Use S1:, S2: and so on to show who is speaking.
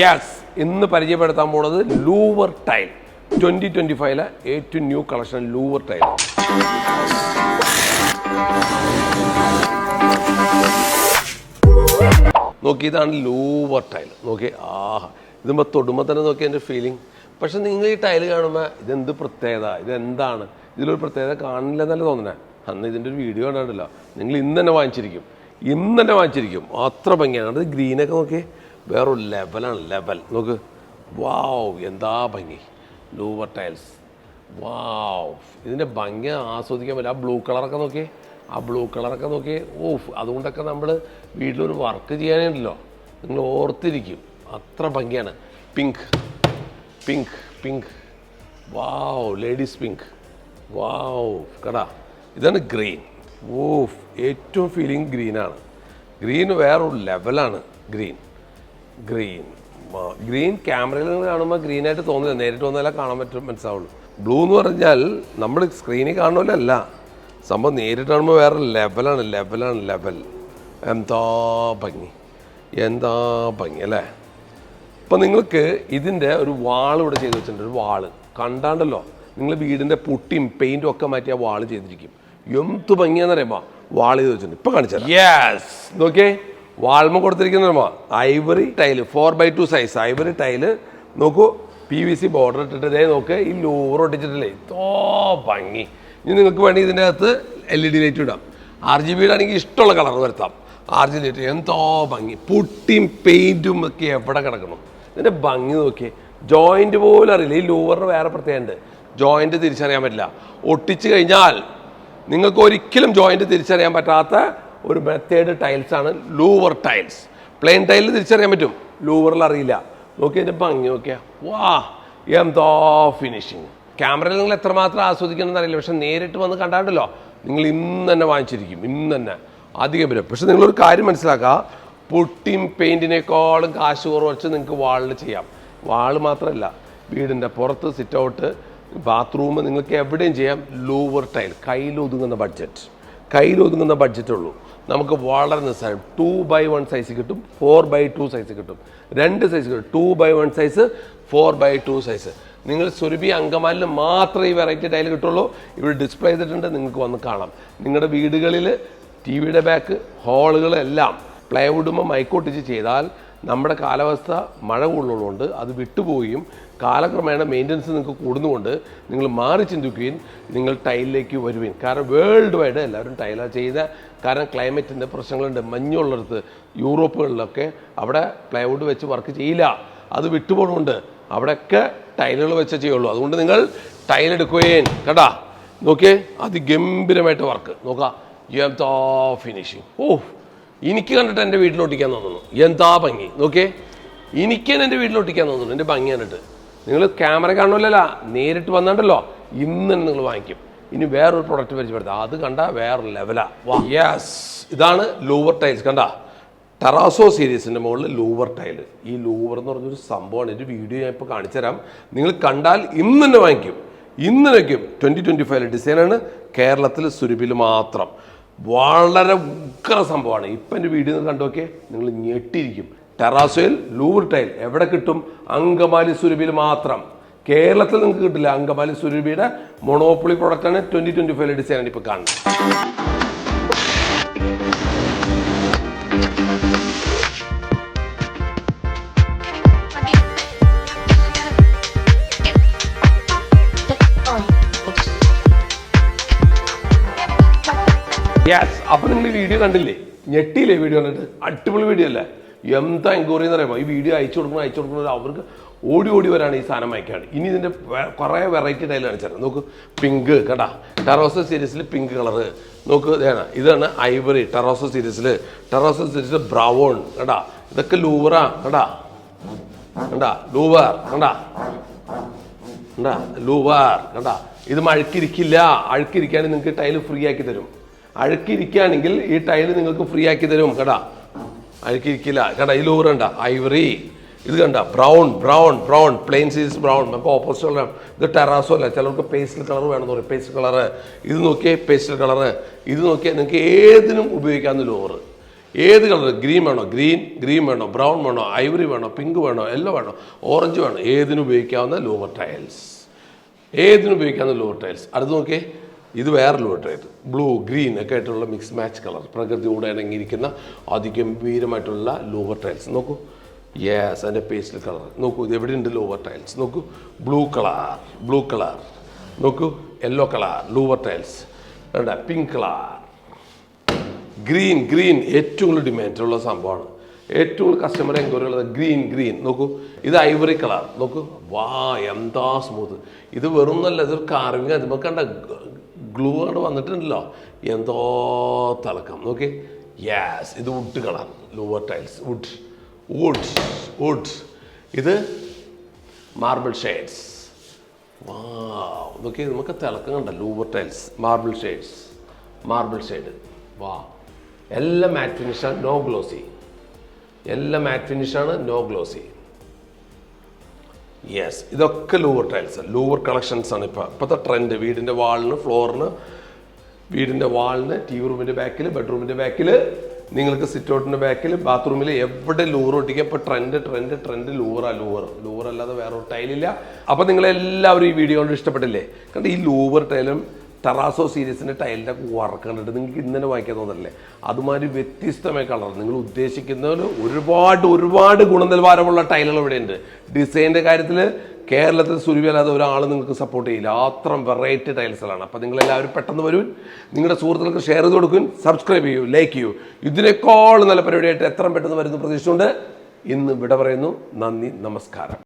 S1: Yes ഇന്ന് പരിചയപ്പെടുത്താൻ പോണത് ലൂവർ ടൈൽ ട്വന്റി ട്വന്റി ഫൈവിലെ ഏറ്റവും ന്യൂ കളക്ഷൻ ലൂവർ ടൈൽ നോക്കി ഇതാണ് ലൂവർ ടൈൽ നോക്കി ആഹാ. ഇതുമ്പോൾ തൊടുമ്പോൾ തന്നെ നോക്കി എന്റെ ഫീലിംഗ് പക്ഷെ നിങ്ങൾ ഈ ടൈൽ കാണുമ്പോൾ ഇതെന്ത് പ്രത്യേകത? ഇതെന്താണ്? ഇതിലൊരു പ്രത്യേകത കാണില്ല കാണില്ലെന്നല്ല തോന്നണേ. അന്ന് ഇതിന്റെ ഒരു വീഡിയോ കണ്ടിട്ടില്ല നിങ്ങൾ ഇന്ന് തന്നെ വാങ്ങിച്ചിരിക്കും. ഇന്ന് തന്നെ വാങ്ങിച്ചിരിക്കും. അത്ര ഭംഗിയാണ്. അത് ഗ്രീനൊക്കെ നോക്കി. വേറൊരു ലെവലാണ് ലെവൽ നോക്ക്. വാവ് എന്താ ഭംഗി. ലൂവർ ടൈൽസ് വാവ് ഇതിന്റെ ഭംഗി ആസ്വദിക്കാൻ പറ്റില്ല. ആ ബ്ലൂ കളറൊക്കെ നോക്കി ആ ബ്ലൂ കളറൊക്കെ നോക്കി ഓഫ് അതുകൊണ്ടൊക്കെ നമ്മൾ വീട്ടിലൊരു വർക്ക് ചെയ്യാനുണ്ടല്ലോ. നിങ്ങൾ ഓർത്തിരിക്കും. അത്ര ഭംഗിയാണ്. Pink pink pink wow ladies pink wow കടാ. ഇതാണ് ഗ്രീൻ ഓഫ് ഏറ്റവും ഫീലിംഗ് ഗ്രീനാണ് ഗ്രീൻ വേറൊരു ലെവലാണ് ഗ്രീൻ ഗ്രീൻ ഗ്രീൻ ക്യാമറയിൽ നിന്ന് കാണുമ്പോൾ ഗ്രീൻ ആയിട്ട് തോന്നില്ല. നേരിട്ട് വന്നാലേ കാണാൻ പറ്റും മനസ്സിലാവുള്ളൂ. ബ്ലൂ എന്ന് പറഞ്ഞാൽ നമ്മൾ സ്ക്രീനിൽ കാണുമല്ല സംഭവം നേരിട്ട് കാണുമ്പോൾ വേറെ ലെവലാണ് ലെവലാണ് ലെവൽ എന്താ ഭംഗി? എന്താ ഭംഗി അല്ലേ? ഇപ്പം നിങ്ങൾക്ക് ഇതിന്റെ ഒരു വാൾ ഇവിടെ ചെയ്ത് വെച്ചിട്ടുണ്ട് ഒരു വാൾ കണ്ടാണ്ടല്ലോ? നിങ്ങൾ വീടിന്റെ പുട്ടിയും പെയിന്റും ഒക്കെ മാറ്റി ആ വാൾ ചെയ്തിരിക്കും. എന്ത് ഭംഗിയാന്ന് അറിയുമ്പോൾ വാൾ ചെയ്ത് വെച്ചിട്ടുണ്ട്. ഇപ്പം കാണിച്ചാൽ യെസ് നോക്കിയേ. വാൾമ കൊടുത്തിരിക്കുന്ന ivory tile four by two size ivory tile നോക്കൂ പി വി സി ബോർഡർ ഇട്ടിട്ട് ഇതേ നോക്ക് ഈ ലൂർ ഒട്ടിച്ചിട്ടില്ലേ? തോ ഭംഗി. ഇനി നിങ്ങൾക്ക് വേണമെങ്കിൽ ഇതിന്റെ അകത്ത് എൽ ഇ ഡി ലൈറ്റ് ഇടാം. ആർ ജി ബിയുടെ ആണെങ്കിൽ ഇഷ്ടമുള്ള കളർ വരുത്താം. ആർ ജി ലൈറ്റ് എന്തോ ഭംഗി. പുട്ടിയും പെയിന്റും ഒക്കെ എവിടെ കിടക്കണം? ഇതിന്റെ ഭംഗി നോക്കിയേ. ജോയിന്റ് പോലും അറിയില്ല. ഈ ലൂവറിന് വേറെ പ്രത്യേകമുണ്ട് ജോയിന്റ് തിരിച്ചറിയാൻ പറ്റില്ല. ഒട്ടിച്ചു കഴിഞ്ഞാൽ നിങ്ങൾക്ക് ഒരിക്കലും ജോയിന്റ് തിരിച്ചറിയാൻ പറ്റാത്ത ഒരു മെത്തേഡ് ടൈൽസാണ് ലൂവർ ടൈൽസ് പ്ലെയിൻ ടൈലിൽ തിരിച്ചറിയാൻ പറ്റും. ലൂവറിൽ അറിയില്ല. നോക്കി അതിന്റെ ഭംഗി നോക്കിയാൽ വാ എന്തോ ഫിനിഷിങ് ക്യാമറയിൽ നിങ്ങൾ എത്രമാത്രം ആസ്വദിക്കണമെന്ന് അറിയില്ല. പക്ഷെ നേരിട്ട് വന്ന് കണ്ടാണ്ടല്ലോ. നിങ്ങൾ ഇന്ന് തന്നെ വാങ്ങിച്ചിരിക്കും. ഇന്ന് തന്നെ. അധികം വരും പക്ഷെ നിങ്ങളൊരു കാര്യം മനസ്സിലാക്കുക പൊട്ടിയും പെയിന്റിനേക്കാളും കാശ് വെച്ച് നിങ്ങൾക്ക് വാളിൽ ചെയ്യാം. വാൾ മാത്രമല്ല വീടിന്റെ പുറത്ത് സിറ്റ് ഔട്ട് ബാത്റൂം നിങ്ങൾക്ക് എവിടെയും ചെയ്യാം. ലൂവർ ടൈൽ കയ്യിലൊതുങ്ങുന്ന ബഡ്ജറ്റ് കയ്യിലൊതുങ്ങുന്ന ബഡ്ജറ്റ് ഉള്ളൂ. നമുക്ക് വളരെ നിസ്സാരം. ടു ബൈ വൺ സൈസ് കിട്ടും ഫോർ ബൈ ടു സൈസ് കിട്ടും. രണ്ട് സൈസ് കിട്ടും. Two by one size four by two size നിങ്ങൾ സുരഭി അങ്കമാലിൽ മാത്രമേ ഈ വെറൈറ്റി ടൈൽ കിട്ടുള്ളൂ. ഇവിടെ ഡിസ്പ്ലേ ചെയ്തിട്ടുണ്ട് നിങ്ങൾക്ക് വന്ന് കാണാം. നിങ്ങളുടെ വീടുകളിൽ ടി വിയുടെ ബാക്ക് ഹാളുകളെല്ലാം പ്ലൈവുഡുമ്പോൾ മൈക്കോട്ടിച്ച് ചെയ്താൽ നമ്മുടെ കാലാവസ്ഥ മഴ കൂടുതലുള്ളതുകൊണ്ട് അത് വിട്ടുപോവുകയും കാലക്രമേണ മെയിന്റനൻസ് നിങ്ങൾക്ക് കൂടുന്നതുകൊണ്ട് നിങ്ങൾ മാറി ചിന്തിക്കുകയും നിങ്ങൾ ടൈലിലേക്ക് വരുകയും കാരണം വേൾഡ് വൈഡ് എല്ലാവരും ടൈലാണ് ചെയ്ത കാരണം ക്ലൈമറ്റിന്റെ പ്രശ്നങ്ങളുണ്ട്. മഞ്ഞുള്ളിടത്ത് യൂറോപ്പുകളിലൊക്കെ അവിടെ പ്ലൈവുഡ് വെച്ച് വർക്ക് ചെയ്യില്ല. അത് വിട്ടുപോകുന്നുണ്ട് അവിടെയൊക്കെ ടൈലുകൾ വെച്ചേ ചെയ്യുള്ളൂ. അതുകൊണ്ട് നിങ്ങൾ ടൈൽ എടുക്കുകയും കേട്ടാ നോക്കിയേ അതിഗംഭീരമായിട്ട് വർക്ക് നോക്കാം. യു ഹാവ് ദ ഫിനിഷിങ് ഓ എനിക്ക് കണ്ടിട്ട് എന്റെ വീട്ടിലൊട്ടിക്കാൻ തോന്നുന്നു. എന്താ ഭംഗി? നോക്കിയേ. എനിക്ക് തന്നെ എന്റെ വീട്ടിലൊട്ടിക്കാൻ തോന്നുന്നു. എന്റെ ഭംഗി കണ്ടിട്ട്. നിങ്ങൾ ക്യാമറ കാണുമല്ലോ നേരിട്ട് വന്നിട്ടല്ലോ ഇന്ന് തന്നെ നിങ്ങൾ വാങ്ങിക്കും. ഇനി വേറൊരു പ്രൊഡക്റ്റ് പരിചയപ്പെടുത്താം. അത് കണ്ട വേറൊരു ലെവലാ വാ. യെസ് ഇതാണ് ലൂവർ ടൈൽസ് കണ്ട? ടെറാസോ സീരീസിന്റെ മുകളിൽ ലൂവർ ടൈൽ ഈ ലൂവർ എന്ന് പറഞ്ഞൊരു സംഭവമാണ്. ഒരു വീഡിയോ ഞാൻ ഇപ്പോൾ കാണിച്ചു തരാം നിങ്ങൾ കണ്ടാൽ ഇന്ന് തന്നെ വാങ്ങിക്കും. ഇന്ന് വയ്ക്കും ട്വന്റി ട്വന്റി ഫൈവ് ഡിസൈനാണ് കേരളത്തിൽ സുരഭിയിൽ മാത്രം. വളരെ ഉഗ്ര സംഭവമാണ്. ഇപ്പം എന്റെ വീഡിയോ കണ്ടു നോക്കിയേ നിങ്ങൾ ഞെട്ടിയിരിക്കും. ടെറാസോയിൽ ലൂവർ ടൈൽ എവിടെ കിട്ടും? അങ്കമാലി സുരഭിയിൽ മാത്രം. കേരളത്തിൽ നിങ്ങൾക്ക് കിട്ടില്ല അങ്കമാലി സുരഭിയുടെ മൊണോപ്പൊളി പ്രൊഡക്റ്റാണ് ട്വന്റി ട്വന്റി ഫൈവ് ഡിസൈനാണ് ഇപ്പോൾ കാണുന്നത്. യെസ് അപ്പൊ നിങ്ങൾ ഈ വീഡിയോ കണ്ടില്ലേ? ഞെട്ടിയില്ലേ വീഡിയോ കണ്ടിട്ട്? അടിപൊളി വീഡിയോ അല്ലേ? എന്താ എൻക്വയറി എന്ന് പറയുമ്പോൾ ഈ വീഡിയോ അയച്ചു കൊടുക്കണം അയച്ചു കൊടുക്കുന്നത് അവർക്ക് ഓടി ഓടി വരാണ് ഈ സാധനം അയക്കാണ് ഇനി ഇതിന്റെ കുറേ വെറൈറ്റി ടൈൽ കാണിച്ചാൽ നോക്ക് പിങ്ക് കേട്ടാ. ടെറോസ സീരീസിൽ പിങ്ക് കളറ് നോക്ക് ഇതാണ് ഇതാണ് ഐവറി ടെറോസ സീരീസിൽ ടെറോസ സീരീസിൽ ബ്രൗൺ കേട്ടാ ഇതൊക്കെ ലൂവറാ കേട്ടാ കണ്ടാ? ലൂവർ കണ്ടാ? കണ്ടാ? ലൂവർ കണ്ടാ? ഇത് അഴുക്കിരിക്കില്ല അഴുക്കിരിക്കാണെങ്കിൽ നിങ്ങൾക്ക് ടൈൽ ഫ്രീ ആക്കി തരും. അഴുക്കിരിക്കുകയാണെങ്കിൽ ഈ ടൈൽ നിങ്ങൾക്ക് ഫ്രീ ആക്കി തരും കേട്ടാ അഴുക്കിരിക്കില്ല. കേട്ടാ ഈ ലൂർ കണ്ട. ഐവറി ഇത് കണ്ട. ബ്രൗൺ ബ്രൗൺ ബ്രൗൺ പ്ലെയിൻ സീസ് ബ്രൗൺ നമുക്ക് ഓപ്പോസിറ്റ് ഇത് ടെറാസോ അല്ല. ചിലർക്ക് പേസ്റ്റൽ കളർ വേണമെന്ന് പറയും. പേസ്റ്റൽ കളറ് ഇത് നോക്കിയേ പേസ്റ്റൽ കളറ് ഇത് നോക്കിയാൽ നിങ്ങൾക്ക് ഏതിനും ഉപയോഗിക്കാവുന്ന ലോറ് ഏത് കളർ ഗ്രീൻ വേണോ? ഗ്രീൻ ഗ്രീൻ വേണോ? ബ്രൗൺ വേണോ? ഐവറി വേണോ? പിങ്ക് വേണോ? യെല്ലോ വേണോ? ഓറഞ്ച് വേണോ? ഏതിനും ഉപയോഗിക്കാവുന്ന ലോവർ ടൈൽസ് ഏതിനും ഉപയോഗിക്കാവുന്ന ലോവർ ടൈൽസ് അടുത്ത് നോക്കിയേ. ഇത് വേറെ ടൈൽ ബ്ലൂ ഗ്രീൻ ഒക്കെ ആയിട്ടുള്ള മിക്സ് മാച്ച് കളർ പ്രകൃതിയോട് ഇണങ്ങിയിരിക്കുന്ന അതിഗംഭീരമായിട്ടുള്ള ലോവർ ടൈൽസ് നോക്കൂ. യെസ് അതിന്റെ പേസ്റ്റൽ കളർ നോക്കൂ ഇത് എവിടെയുണ്ട് ലോവർ ടൈൽസ് നോക്കൂ. ബ്ലൂ കളർ ബ്ലൂ കളർ നോക്കൂ യെല്ലോ കളർ ലോവർ ടൈൽസ് വേണ്ട പിങ്ക് കളർ ഗ്രീൻ ഗ്രീൻ ഏറ്റവും കൂടുതൽ ഡിമാൻഡുള്ള സംഭവമാണ്. ഏറ്റവും കൂടുതൽ കസ്റ്റമർ എൻക്വയറി ഉള്ളത് ഗ്രീൻ ഗ്രീൻ നോക്കൂ ഇത് ഐവറി കളർ നോക്കൂ. വാ എന്താ സ്മൂത്ത് ഇത് വെറും നല്ല ഇതൊരു കാർവിങ് അത് കണ്ട ഗ്ലൂ ആണ് വന്നിട്ടുണ്ടല്ലോ. എന്തോ തിളക്കം. നോക്കി യാസ് ഇത് wood colour louvre tiles wood wood wood ഇത് മാർബിൾ ഷെയ്ഡ്സ് വാ നോക്കി നമുക്ക് തിളക്കം കണ്ട louvre tiles marble shades marble shade വാ എല്ലാം മാറ്റ് ഫിനിഷാണ് നോ ഗ്ലോസി എല്ലാം മാറ്റ് ഫിനിഷാണ് നോ ഗ്ലോസി യെസ് ഇതൊക്കെ ലൂവർ ടൈൽസ് ലൂവർ കളക്ഷൻസ് ആണ് ഇപ്പോൾ ഇപ്പോഴത്തെ ട്രെൻഡ് വീടിന്റെ വാളിന് ഫ്ലോറിന് വീടിന്റെ വാളിന് ടി വി റൂമിന്റെ ബാക്കിൽ ബെഡ്റൂമിന്റെ ബാക്കിൽ നിങ്ങൾക്ക് സിറ്റ് ഔട്ടിന്റെ ബാക്കിൽ ബാത്റൂമിൽ എവിടെ ലൂർ ഒട്ടിക്കുക ഇപ്പോൾ ട്രെൻഡ് ട്രെൻഡ് ട്രെൻഡ് ലൂറാ ലൂവർ ലൂവർ അല്ലാതെ വേറെ ഒരു ടൈലില്ല അപ്പോൾ നിങ്ങളെല്ലാവരും ഈ വീഡിയോ കൊണ്ട് ഇഷ്ടപ്പെട്ടില്ലേ? കാരണം ഈ ലൂവർ ടൈലും ടെറാസോ സീരീസിന്റെ ടൈലിന്റെ വർക്ക് കണ്ടിട്ട് നിങ്ങൾക്ക് ഇന്നലെ വായിക്കാൻ തോന്നല്ലേ അതുമാതിരി വ്യത്യസ്തമായ കളർ നിങ്ങൾ ഉദ്ദേശിക്കുന്നതിന് ഒരുപാട് ഒരുപാട് ഗുണനിലവാരമുള്ള ടൈലുകൾ ഇവിടെയുണ്ട്. ഡിസൈന്റെ കാര്യത്തിൽ കേരളത്തിൽ സുരുവിയല്ലാതെ ഒരാൾ നിങ്ങൾക്ക് സപ്പോർട്ട് ചെയ്യില്ല. അത്രയും വെറൈറ്റി ടൈൽസുകളാണ് അപ്പോൾ നിങ്ങളെല്ലാവരും പെട്ടെന്ന് വരും നിങ്ങളുടെ സുഹൃത്തുക്കൾക്ക് ഷെയർ ചെയ്ത് കൊടുക്കും സബ്സ്ക്രൈബ് ചെയ്യൂ ലൈക്ക് ചെയ്യൂ. ഇതിനേക്കാൾ നല്ല പരിപാടിയായിട്ട് എത്രയും പെട്ടെന്ന് വരുന്ന പ്രതീക്ഷയുണ്ട്. ഇന്ന് വിട പറയുന്നു. നന്ദി നമസ്കാരം.